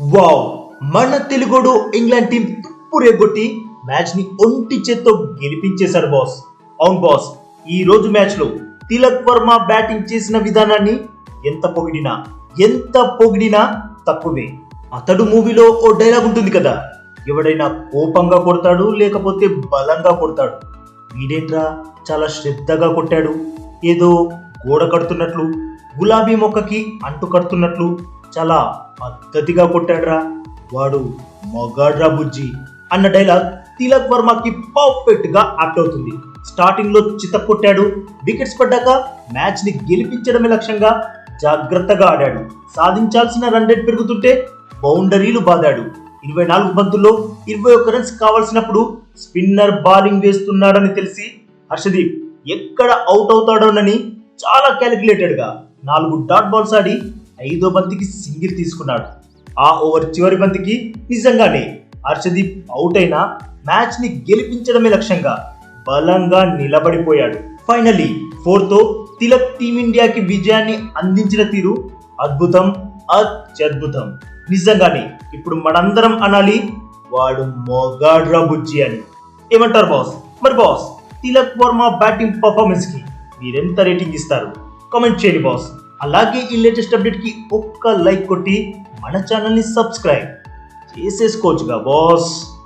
Wow మన తెలుగుడు England team తుప్పు రేగొట్టి మ్యాచ్ని ఒంటి చేత్తో గెలిపించేశారు బాస్. అవును బాస్ ఈ రోజు మ్యాచ్లో తిలక్ వర్మ బ్యాటింగ్ చేసిన విధానాన్ని ఎంత పొగిడినా ఎంత పొగిడినా తక్కువే. అతడు మూవీలో ఓ డైలాగ్ ఉంటుంది కదా ఎవడైనా కోపంగా కొడతాడు లేకపోతే బలంగా కొడతాడు. వీడేంట్రా చాలా శ్రద్ధగా కొట్టాడు. ఏదో గోడ కడుతున్నట్లు గులాబీ మొక్కకి అంటు కడుతున్నట్లు చాలా పద్ధతిగా కొట్టాడ్రా. వాడు మొగాడ్రా బుజ్జి అన్న డైలాగ్ తిలక్ వర్మకి పర్ఫెక్ట్గా యాక్ట్ అవుతుంది. స్టార్టింగ్లో చిత కొట్టాడు. వికెట్స్ పడ్డాక మ్యాచ్ని గెలిపించడమే లక్ష్యంగా జాగ్రత్తగా ఆడాడు. సాధించాల్సిన రన్ రేట్ పెరుగుతుంటే బౌండరీలు బాదాడు. ఇరవై నాలుగు బంతుల్లో ఇరవై ఒక్క రన్స్ కావాల్సినప్పుడు స్పిన్నర్ బౌలింగ్ వేస్తున్నాడని తెలిసి హర్షదీప్ ఎక్కడ అవుట్ అవుతాడోనని చాలా క్యాలిక్యులేటెడ్గా నాలుగు డాట్ బాల్స్ ఆడి ఐదో బంతికి సింగిల్ తీసుకున్నాడు. ఆ ఓవర్ చివరి బంతికి నిజంగానే హర్షదీప్ అవుట్ అయినా మ్యాచ్ని గెలిపించడమే లక్ష్యంగా బలంగా నిలబడిపోయాడు. ఫైనలీ ఫోర్తో తిలక్ టీమిండియాకి విజయాన్ని అందించిన తీరు అద్భుతం అత్యద్భుతం. నిజంగానే ఇప్పుడు మనందరం అనాలి వాడు మొగాడ్రా బుజ్జి అని. ఏమంటారు బాస్ మరి బాస్ తిలక్ వర్మ బ్యాటింగ్ పర్ఫార్మెన్స్కి మీరెంత రేటింగ్ ఇస్తారు? కామెంట్ చేయండి బాస్ అలాగే ఈ లేటెస్ట్ అప్డేట్కి ఒక్క లైక్ కొట్టి మన ఛానల్ని సబ్స్క్రైబ్ చేసేసుకోవచ్చుగా బాస్.